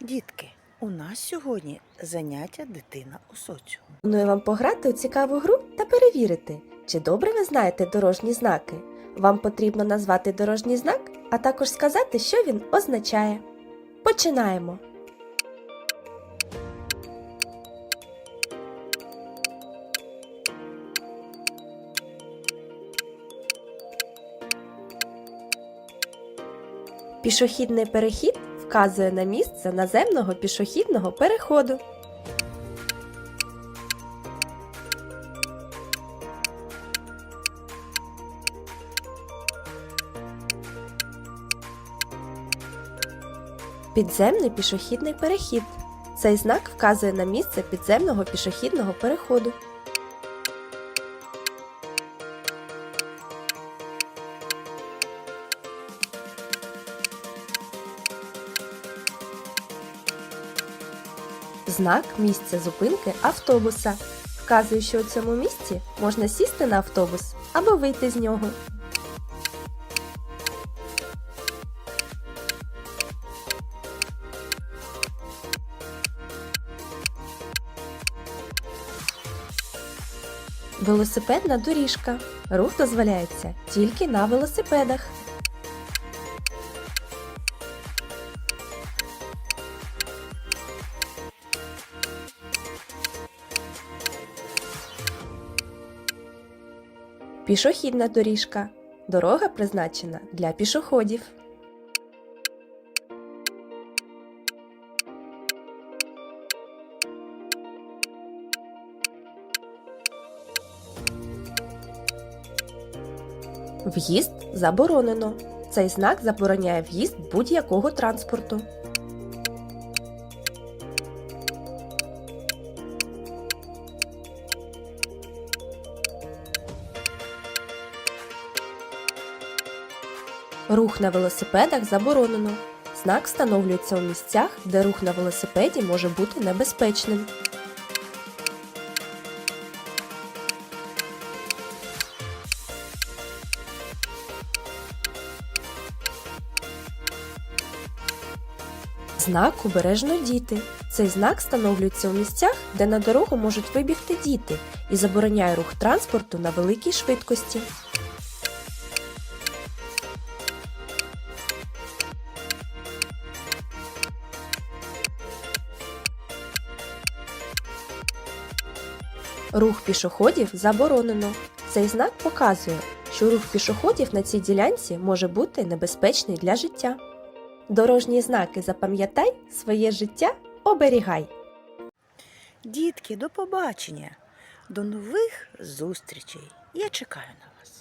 Дітки, у нас сьогодні заняття дитина у соціумі. Пропоную вам пограти у цікаву гру та перевірити, чи добре ви знаєте дорожні знаки. Вам потрібно назвати дорожній знак, а також сказати, що він означає. Починаємо. Пішохідний перехід вказує на місце наземного пішохідного переходу. Підземний пішохідний перехід. Цей знак вказує на місце підземного пішохідного переходу. Знак місця зупинки автобуса вказує, що у цьому місці можна сісти на автобус або вийти з нього. Велосипедна доріжка. Рух дозволяється тільки на велосипедах. Пішохідна доріжка. Дорога призначена для пішоходів. В'їзд заборонено. Цей знак забороняє в'їзд будь-якого транспорту. Рух на велосипедах заборонено. Знак встановлюється у місцях, де рух на велосипеді може бути небезпечним. Знак обережно діти. Цей знак встановлюється у місцях, де на дорогу можуть вибігти діти і забороняє рух транспорту на великій швидкості. Рух пішоходів заборонено. Цей знак показує, що рух пішоходів на цій ділянці може бути небезпечний для життя. Дорожні знаки запам'ятай, своє життя оберігай. Дітки, до побачення, до нових зустрічей. Я чекаю на вас.